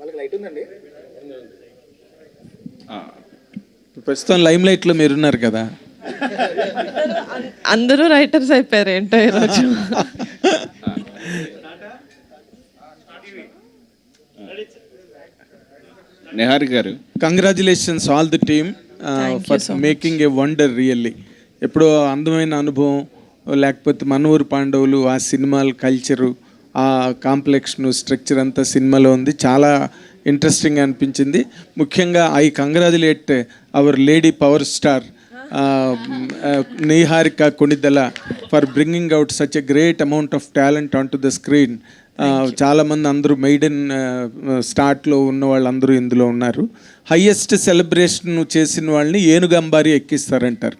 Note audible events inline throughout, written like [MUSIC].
వాళ్ళకి లైట్ ఉందండి. ప్రస్తుతం లైమ్ లైట్లో మీరున్నారు కదా. [LAUGHS] అందరూ రైటర్స్ అయిపోయారు ఏంటో ఈరోజు. Nihari garu. Congratulations all the team for making a wonder really ఎప్పుడో అందమైన అనుభవం లేకపోతే మనూరు పాండవులు ఆ సినిమాల కల్చరు ఆ కాంప్లెక్షన్ స్ట్రక్చర్ అంతా సినిమాలో ఉంది. చాలా ఇంట్రెస్టింగ్ అనిపించింది. ముఖ్యంగా I congratulate our lady power star Niharika Konidela for bringing out such a great amount of talent on to the screen. చాలామంది అందరూ మెయిడెన్ స్టార్ట్లో ఉన్న వాళ్ళందరూ ఇందులో ఉన్నారు. హయ్యెస్ట్ సెలబ్రేషన్ చేసిన వాళ్ళని ఏనుగు అంబారి ఎక్కిస్తారంటారు.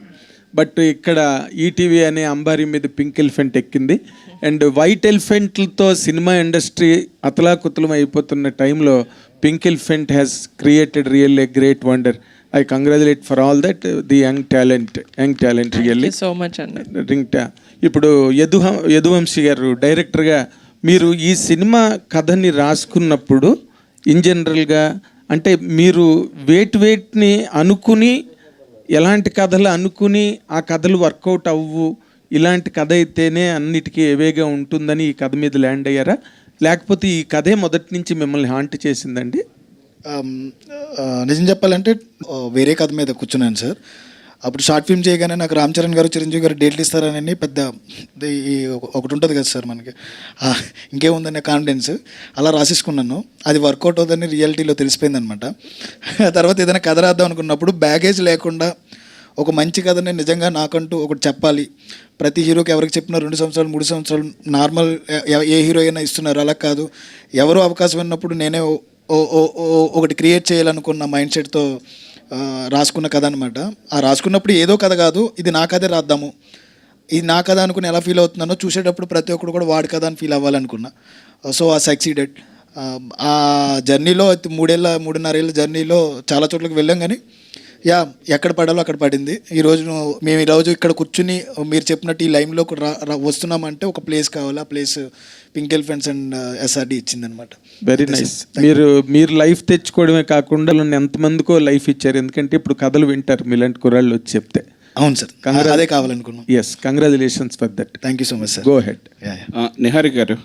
బట్ ఇక్కడ ఈటీవీ అనే అంబారీ మీద పింక్ ఎలిఫెంట్ ఎక్కింది. అండ్ వైట్ ఎలిఫెంట్లతో సినిమా ఇండస్ట్రీ అతలాకుతలం అయిపోతున్న టైంలో Pink Elephant has created real a great wonder I congratulate for all that the young talent young talent really so much అండి ఇప్పుడు యదుహ యదువంశీ గారు డైరెక్టర్గా మీరు ఈ సినిమా కథని రాసుకున్నప్పుడు ఇన్ జనరల్గా అంటే మీరు వేట్ వేట్ని అనుకుని ఎలాంటి కథలు అనుకుని ఆ కథలు వర్కౌట్ అవ్వు ఇలాంటి కథ అయితేనే అన్నిటికీ ఏవేగా ఉంటుందని ఈ కథ మీద ల్యాండ్ అయ్యారా? లేకపోతే ఈ కథే మొదటి నుంచి మిమ్మల్ని హాంట్ చేసిందండి? నిజం చెప్పాలంటే వేరే కథ మీద కూర్చున్నాను సార్. అప్పుడు షార్ట్ ఫిల్మ్ చేయగానే నాకు రామ్ చరణ్ గారు చిరంజీవి గారు డేట్లు ఇస్తారని పెద్ద ఈ ఒకటి ఉంటుంది కదా సార్ మనకి. ఇంకేముందనే కాన్ఫిడెన్స్ అలా రాసేసుకున్నాను. అది వర్కౌట్ అవుతుందని రియాలిటీలో తెలిసిపోయింది అనమాట తర్వాత ఏదైనా కథ రాద్దాం అనుకున్నప్పుడు బ్యాగేజ్ లేకుండా ఒక మంచి కథని నిజంగా నాకంటూ ఒకటి చెప్పాలి. ప్రతి హీరోకి ఎవరికి చెప్పినా రెండు సంవత్సరాలు మూడు సంవత్సరాలు నార్మల్ ఏ హీరో అయినా ఇస్తున్నారు. అలా కాదు. ఎవరు అవకాశం ఉన్నప్పుడు నేనే ఓ- ఓ- ఓ- ఓ- ఒకటి క్రియేట్ చేయాలనుకున్న మైండ్ సెట్తో రాసుకున్న కథ అనమాట ఆ రాసుకున్నప్పుడు ఏదో కథ కాదు ఇది నా కథే రాద్దాము. ఇది నా కథ అనుకుని ఎలా ఫీల్ అవుతున్నానో చూసేటప్పుడు ప్రతి ఒక్కరు కూడా వాడి కథ అని ఫీల్ అవ్వాలనుకున్నా. సో ఆ సక్సీడెడ్ ఆ జర్నీలో మూడేళ్ళ మూడున్నరేళ్ళ జర్నీలో చాలా చోట్లకి వెళ్ళాం కానీ యా ఎక్కడ పడాలో అక్కడ పడింది. ఈరోజు మేము ఈరోజు ఇక్కడ కూర్చుని మీరు చెప్పినట్టు ఈ లైన్లో వస్తున్నామంటే ఒక ప్లేస్ కావాలి. ఆ place pink elephants and SRD ఇచ్చిందనమాట. Very nice మీరు మీరు లైఫ్ తెచ్చుకోవడమే కాకుండా నన్ను ఎంతమందికో లైఫ్ ఇచ్చారు. ఎందుకంటే ఇప్పుడు కథలు వింటారు. మీలాంటి కుర్రాళ్ళు వచ్చి చెప్తే. అవును సార్ అదే కావాలనుకున్నాం. Yes congratulations for that thank you so much sir go ahead Nihari garu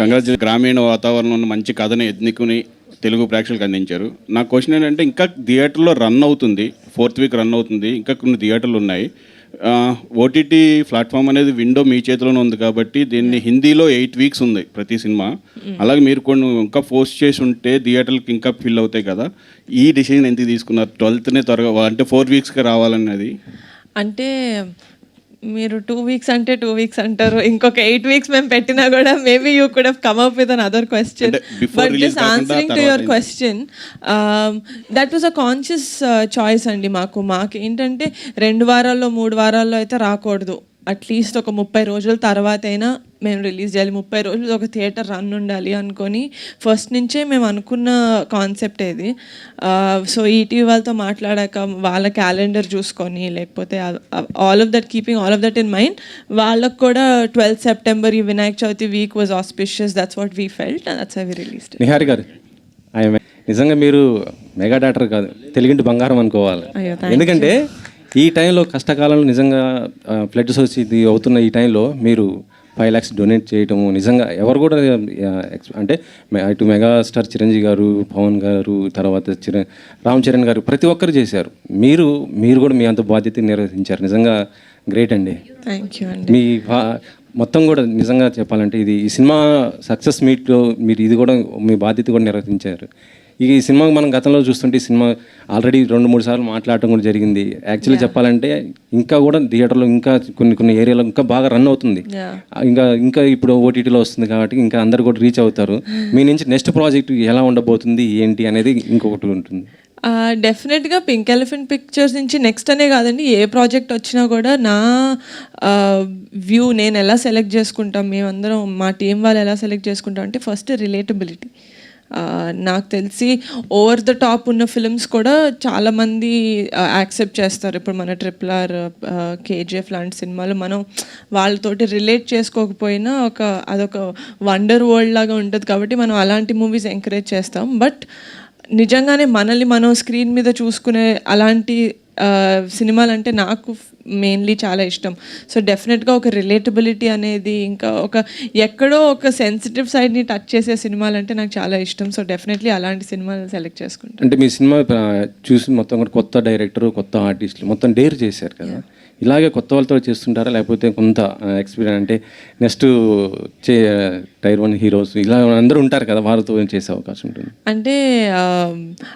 congratulate గ్రామీణ వాతావరణంలో మంచి కథని ఎన్నుకుని తెలుగు ప్రేక్షకులకు అందించారు. నా క్వశ్చన్ ఏంటంటే ఇంకా థియేటర్లో రన్ అవుతుంది. ఫోర్త్ వీక్ రన్ అవుతుంది. ఇంకా కొన్ని థియేటర్లు ఉన్నాయి. ఓటీటీ ప్లాట్ఫామ్ అనేది విండో మీ చేతిలోనే ఉంది కాబట్టి దీన్ని హిందీలో ఎయిట్ వీక్స్ ఉంది ప్రతి సినిమా. అలాగే మీరు కొన్ని ఇంకా పోస్ట్ చేసి ఉంటే థియేటర్కి ఇంకా ఫిల్ అవుతాయి కదా. ఈ డిసిజన్ ఎందుకు తీసుకున్నారు? ట్వెల్త్నే త్వరగా అంటే ఫోర్ వీక్స్కి రావాలన్నది. అంటే మీరు టూ వీక్స్ అంటే టూ వీక్స్ అంటారు. ఇంకొక ఎయిట్ వీక్స్ మేము పెట్టినా కూడా maybe you could have come up with another question but just answering to your. Question that was a conscious choice అండి మాకు. మాకు ఏంటంటే రెండు వారాల్లో మూడు వారాల్లో అయితే రాకూడదు. అట్లీస్ట్ ఒక ముప్పై రోజుల తర్వాత అయినా మేము రిలీజ్ చేయాలి. ముప్పై రోజులు ఒక థియేటర్ రన్ ఉండాలి అనుకొని ఫస్ట్ నుంచే మేము అనుకున్న కాన్సెప్ట్ ఇది సో ఈటీవీ వాళ్ళతో మాట్లాడాక వాళ్ళ క్యాలెండర్ చూసుకొని లేకపోతే all of that keeping all of that in mind వాళ్ళకు కూడా ట్వెల్త్ సెప్టెంబర్ ఈ Vinayaka Chavithi week was auspicious that's what we felt that's why we release Nihari garu నిజంగా మీరు మెగా డాక్టర్ కాదు తెలుగింటి బంగారం అనుకోవాలి. ఎందుకంటే ఈ టైంలో కష్టకాలంలో నిజంగా ఫ్లడ్ వచ్చి అవుతున్న ఈ టైంలో మీరు ఫైవ్ ల్యాక్స్ డొనేట్ చేయటము నిజంగా ఎవరు కూడా అంటే ఇటు మెగాస్టార్ చిరంజీవి గారు పవన్ గారు తర్వాత చిర రామ్ చరణ్ గారు ప్రతి ఒక్కరు చేశారు. మీరు మీరు కూడా మీ అంత బాధ్యత నిర్వహించారు. నిజంగా గ్రేట్ అండి. థ్యాంక్ యూ అండి. మీ మొత్తం కూడా నిజంగా చెప్పాలంటే ఇది ఈ సినిమా సక్సెస్ మీట్లో మీరు ఇది కూడా మీ బాధ్యత కూడా నిర్వర్తించారు ఈ సినిమా మనం గతంలో చూస్తుంటే ఈ సినిమా ఆల్రెడీ రెండు మూడు సార్లు మాట్లాడటం కూడా జరిగింది. యాక్చువల్లీ చెప్పాలంటే ఇంకా కూడా థియేటర్లో ఇంకా కొన్ని కొన్ని ఏరియాలో ఇంకా బాగా రన్ అవుతుంది. ఇంకా ఇంకా ఇప్పుడు ఓటీటీలో వస్తుంది కాబట్టి ఇంకా అందరు కూడా రీచ్ అవుతారు. మీ నుంచి నెక్స్ట్ ప్రాజెక్ట్ ఎలా ఉండబోతుంది ఏంటి అనేది ఇంకొకటి ఉంటుంది. డెఫినెట్గా పింక్ ఎలిఫెంట్ పిక్చర్స్ నుంచి నెక్స్ట్ అనే కాదండి ఏ ప్రాజెక్ట్ వచ్చినా కూడా నా వ్యూ నేను ఎలా సెలెక్ట్ చేసుకుంటాం మేమందరం మా టీం వాళ్ళు ఎలా సెలెక్ట్ చేసుకుంటాం అంటే ఫస్ట్ రిలేటబిలిటీ. నాకు తెలిసి ఓవర్ ద టాప్ ఉన్న ఫిలిమ్స్ కూడా చాలామంది యాక్సెప్ట్ చేస్తారు. ఇప్పుడు మన ట్రిపుల్ ఆర్ కేజీఎఫ్ లాంటి సినిమాలు మనం వాళ్ళతోటి రిలేట్ చేసుకోకపోయినా ఒక అదొక వండర్ వరల్డ్ లాగా ఉంటుంది కాబట్టి మనం అలాంటి మూవీస్ ఎంకరేజ్ చేస్తాం. బట్ నిజంగానే మనల్ని మనం స్క్రీన్ మీద చూసుకునే అలాంటి సినిమాలు అంటే నాకు మెయిన్లీ చాలా ఇష్టం. సో డెఫినెట్గా ఒక రిలేటబిలిటీ అనేది ఇంకా ఒక ఎక్కడో ఒక సెన్సిటివ్ సైడ్ని టచ్ చేసే సినిమాలు అంటే నాకు చాలా ఇష్టం. సో డెఫినెట్లీ అలాంటి సినిమాలు సెలెక్ట్ చేసుకుంటాను అంటే మీ సినిమా చూసి మొత్తం కూడా కొత్త డైరెక్టర్ కొత్త ఆర్టిస్టులు మొత్తం డేర్ చేశారు కదా? ఇలాగే కొత్త వాళ్ళతో చేస్తుంటారా? లేకపోతే కొంత ఎక్స్పీరియన్స్ అంటే నెక్స్ట్ చే టైర్ వన్ హీరోస్ ఇలా అందరూ ఉంటారు కదా? వారితో చేసే అవకాశం ఉంటుంది? అంటే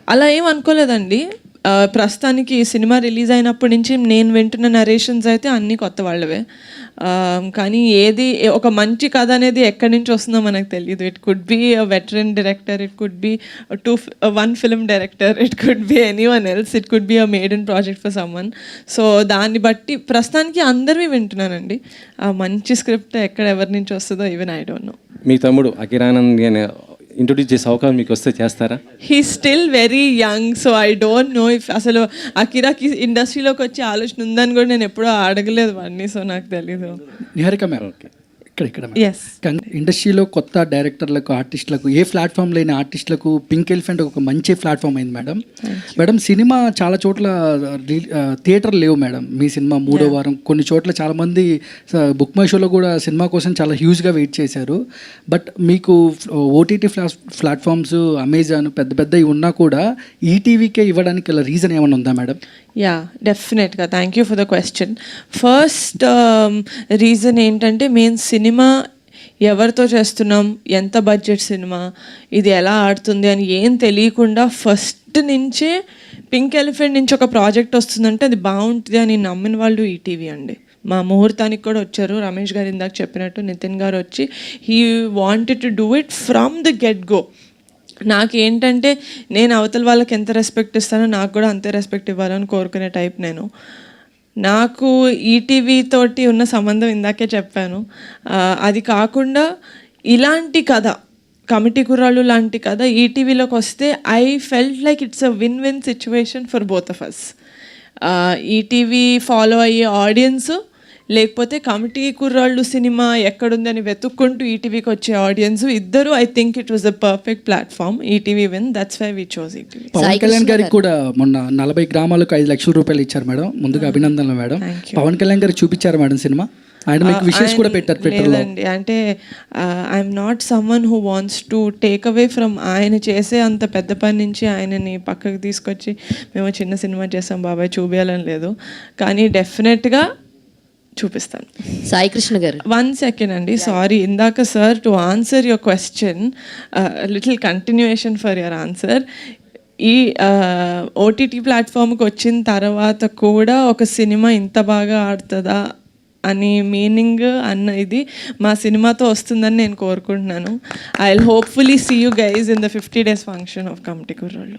అలా ఏం అనుకోలేదండి. ప్రస్తుతానికి ఈ సినిమా రిలీజ్ అయినప్పటి నుంచి నేను వింటున్న నరేషన్స్ అయితే అన్నీ కొత్త వాళ్ళవే. కానీ ఏది ఒక మంచి కథ అనేది ఎక్కడి నుంచి వస్తుందో మనకు తెలియదు it could be veteran director it could be two one film director it could be anyone else it could be a made in project for someone so దాన్ని బట్టి ప్రస్తుతానికి అందరివి వింటున్నానండి. ఆ మంచి స్క్రిప్ట్ ఎక్కడ ఎవరి నుంచి వస్తుందో ఈవెన్ ఐ డోంట్ నో మీ తమ్ముడు అకిరానంద్ అనే ఇంట్రొడ్యూస్ చేసే అవకాశం మీకు వస్తే చేస్తారా? He still very young so I don't know if అసలు అకిరాకి ఇండస్ట్రీలోకి వచ్చే ఆలోచన ఉందని కూడా నేను ఎప్పుడూ అడగలేదు వాడిని సో నాకు తెలీదు. నిహారిక మ్యామ్ ఇక్కడ ఇక్కడ కన్- ఇండస్ట్రీలో కొత్త డైరెక్టర్లకు ఆర్టిస్టులకు ఏ ప్లాట్ఫామ్ లేని ఆర్టిస్టులకు పింక్ ఎలిఫెంట్ ఒక మంచి ప్లాట్ఫామ్ అయింది మేడం. మేడం సినిమా చాలా చోట్ల థియేటర్ లేవు మేడం. మీ సినిమా మూడో వారం. కొన్ని చోట్ల చాలా మంది స- బుక్ మై షోలో కూడా సినిమా కోసం చాలా హ్యూజ్గా వెయిట్ చేశారు. బట్ మీకు ఓటీటీ ప్లా ప్లాట్ఫామ్స్ అమెజాన్ పెద్ద పెద్దవి ఉన్నా కూడా ఈటీవీకే ఇవ్వడానికి రీజన్ ఏమైనా ఉందా మేడం? యా డెఫినెట్గా thank you for the question first reason ఏంటంటే మేము సినిమా ఎవరితో చేస్తున్నాం? ఎంత బడ్జెట్ సినిమా ఇది ఎలా ఆడుతుంది అని ఏం తెలియకుండా ఫస్ట్ నుంచే పింక్ ఎలిఫెంట్ నుంచి ఒక ప్రాజెక్ట్ వస్తుందంటే అది బాగుంటుంది అని నమ్మిన వాళ్ళు ఈటీవీ అండి. మా ముహూర్తానికి కూడా వచ్చారు. రమేష్ గారు ఇందాక చెప్పినట్టు నితిన్ గారు వచ్చి he wanted to do it from the get go నాకేంటంటే నేను అవతల వాళ్ళకి ఎంత రెస్పెక్ట్ ఇస్తానో నాకు కూడా అంతే రెస్పెక్ట్ ఇవ్వాలని కోరుకునే టైప్ నేను. నాకు ఈటీవీ తోటి ఉన్న సంబంధం ఇందాకే చెప్పాను. అది కాకుండా ఇలాంటి కథ కమిటీ కుర్రాళ్ళు లాంటి కథ ఈటీవీలోకి వస్తే I felt like it's a win win situation for both of us ETV follow అయ్యే ఆడియన్స్ లేకపోతే కమిటీ కుర్రాళ్ళు సినిమా ఎక్కడుందని వెతుక్కుంటూ ఈటీవీకి వచ్చే ఆడియన్స్ ఇద్దరు I think it was the perfect platform ETV win that's why we chose ETV. Pawan Kalyan గారికి కూడా మొన్న నలభై గ్రామాలకు ఐదు లక్షల రూపాయలు ఇచ్చారు మేడం. ముందుగా అభినందనలు మేడం. పవన్ కళ్యాణ్ గారికి చూపించారు మేడం సినిమా. ఆయన మీకు విషెస్ కూడా పెట్టారు ట్విట్టర్లో లేదండి. అంటే I'm not someone who wants to take away from ఆయన చేసే అంత పెద్ద పని నుంచి ఆయనని పక్కకు తీసుకొచ్చి మేము చిన్న సినిమా చేసాం బాబాయ్ చూపించాలని లేదు. కానీ డెఫినెట్గా చూపిస్తాను. సాయి కృష్ణ గారు. వన్ సెకండ్ అండి సారీ ఇందాక sir to answer your question little continuation for your answer ఈ ఓటీటీ ప్లాట్ఫామ్కి వచ్చిన తర్వాత కూడా ఒక సినిమా ఇంత బాగా ఆడుతుందా అని మీనింగ్ అన్న ఇది మా సినిమాతో వస్తుందని నేను కోరుకుంటున్నాను. I will hopefully see you guys in the fifty days function of Committee Kurrollu